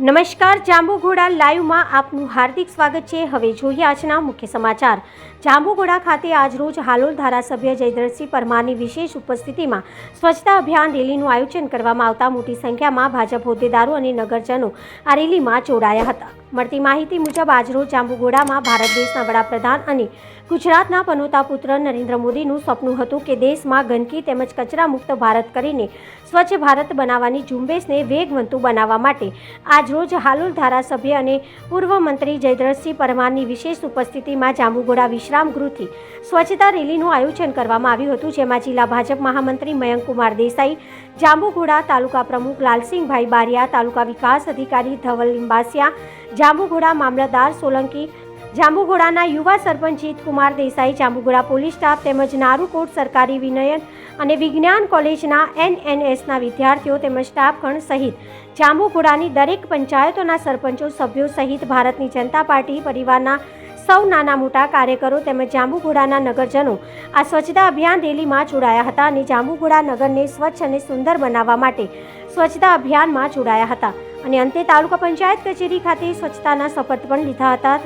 નમસ્કાર, જાંબુઘોડા લાઈવમાં આપનું હાર્દિક સ્વાગત છે. હવે જોઈએ આજના મુખ્ય સમાચાર. જાંબુઘોડા ખાતે આજરોજ હાલોલ ધારાસભ્ય જયદ્રસિંહ પરમારની વિશેષ ઉપસ્થિતિમાં સ્વચ્છતા અભિયાન રેલીનું આયોજન કરવામાં આવતા મોટી સંખ્યામાં ભાજપ હોદ્દેદારો અને નગરજનો આ રેલીમાં જોડાયા હતા. મળતી માહિતી મુજબ આજરોજ જાંબુઘોડામાં ભારત દેશના વડાપ્રધાન અને ગુજરાતના પનોતા પુત્ર નરેન્દ્ર મોદીનું સપનું હતું કે દેશમાં ગંદકી તેમજ કચરા મુક્ત ભારત કરીને સ્વચ્છ ભારત બનાવવાની ઝુંબેશને વેગવંતુ બનાવવા માટે આજરોજ હાલોલ ધારાસભ્ય અને પૂર્વ મંત્રી જયદ્રથસિંહ પરમારની વિશેષ ઉપસ્થિતિમાં જાંબુઘોડા વિશ્રામ ગૃહથી સ્વચ્છતા રેલીનું આયોજન કરવામાં આવ્યું હતું, જેમાં જિલ્લા ભાજપ મહામંત્રી મયંકુમાર દેસાઈ, જાંબુઘોડા તાલુકા પ્રમુખ લાલસિંહભાઈ બારિયા, તાલુકા વિકાસ અધિકારી ધવલ લિંબાસિયા જાંબુઘોડા મામલતદાર સોલંકી, જાંબુઘોડાના યુવા સરપંચ જીતકુમાર દેસાઈ, જાંબુઘોડા પોલીસ સ્ટાફ તેમજ નારુકોટ સરકારી વિનયન અને વિજ્ઞાન કોલેજના એનએનએસના વિદ્યાર્થીઓ તેમજ સ્ટાફગણ સહિત જાંબુઘોડાની દરેક પંચાયતોના સરપંચો, સભ્યો સહિત ભારતની જનતા પાર્ટી પરિવારના સૌ નાના મોટા કાર્યકરો તેમજ જાંબુઘોડાના નગરજનો આ સ્વચ્છતા અભિયાન રેલીમાં જોડાયા હતા અને જાંબુઘોડા નગરને સ્વચ્છ અને સુંદર બનાવવા માટે સ્વચ્છતા અભિયાનમાં જોડાયા હતા. અને અંતે તાલુકા પંચાયત કચેરી ખાતે સ્વચ્છતાના શપથ પણ લીધા હતા.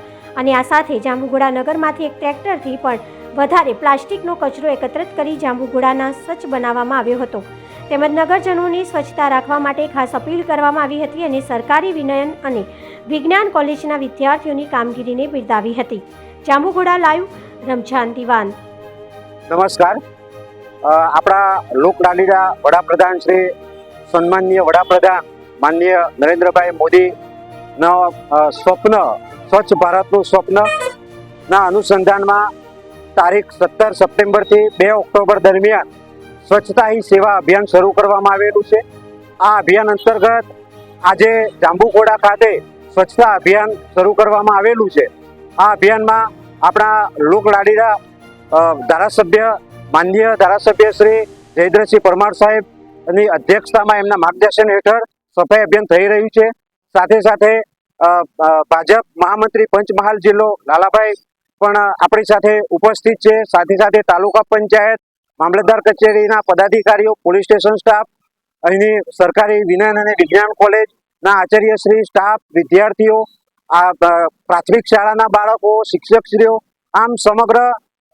અને આ સાથે જાંબુઘોડા નગરમાંથી એક ટ્રેક્ટરથી પણ વધારે પ્લાસ્ટિકનો કચરો એકત્રિત કરી જાંબુઘોડાના સ્વચ્છ બનાવવામાં આવ્યો હતો. તેમજ નગરજનોની સ્વચ્છતા રાખવા માટે ખાસ અપીલ કરવામાં આવી હતી અને સરકારી વિનયન અને વિજ્ઞાન કોલેજના વિદ્યાર્થીઓની કામગીરીને બિરદાવી હતી. જાંબુઘોડા લાઈવ, રમઝાન દિવાન. નમસ્કાર. આપણા લોકલાડીના વડાપ્રધાન શ્રી સન્માનનીય વડાપ્રધાન માનનીય નરેન્દ્રભાઈ મોદીનો અ, સ્વપ્ન સ્વચ્છ ભારતનું સ્વપ્ન ના અનુસંધાનમાં તારીખ સત્તર સપ્ટેમ્બરથી બે ઓક્ટોબર દરમિયાન સ્વચ્છતા હી સેવા અભિયાન શરૂ કરવામાં આવેલું છે. આ અભિયાન અંતર્ગત આજે જાંબુઘોડા ખાતે સ્વચ્છતા અભિયાન શરૂ કરવામાં આવેલું છે. આ અભિયાનમાં આપણા લોકલાડીરા ધારાસભ્ય માનનીય ધારાસભ્ય શ્રી જયદ્રસિંહ પરમાર સાહેબની અધ્યક્ષતામાં એમના માર્ગદર્શન હેઠળ સફાઈ અભિયાન થઈ રહ્યું છે. સાથે સાથે ભાજપ મહામંત્રી પંચમહાલ જિલ્લો લાલાભાઈ પણ આપણી સાથે ઉપસ્થિત છે. સાથે સાથે તાલુકા પંચાયત, મામલતદાર કચેરીના પદાધિકારીઓ, પોલીસ સ્ટેશન સ્ટાફ, અહીંની સરકારી વિજ્ઞાન અને વિજ્ઞાન કોલેજના આચાર્યશ્રી સ્ટાફ, વિદ્યાર્થીઓ, આ પ્રાથમિક શાળાના બાળકો, શિક્ષકશ્રીઓ, આમ સમગ્ર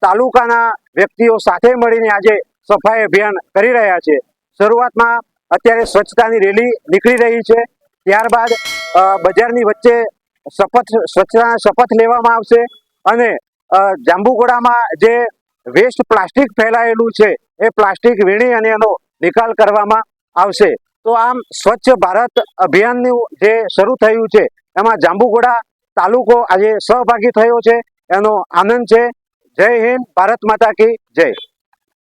તાલુકાના વ્યક્તિઓ સાથે મળીને આજે સફાઈ અભિયાન કરી રહ્યા છે. શરૂઆતમાં અત્યારે સ્વચ્છતાની રેલી નીકળી રહી છે. ત્યારબાદ બજારની વચ્ચે શપથ સ્વચ્છતાના શપથ લેવામાં આવશે અને અ, જાંબુઘોડામાં જે વેસ્ટ પ્લાસ્ટિક ફેલાયેલું છે એ પ્લાસ્ટિક વીણી અને એનો નિકાલ કરવામાં આવશે. તો આમ સ્વચ્છ ભારત અભિયાનનું જે શરૂ થયું છે એમાં જાંબુઘોડા તાલુકો આજે સહભાગી થયો છે. એનો આનંદ છે. જય હિન્દ ભારત માતા કી જય.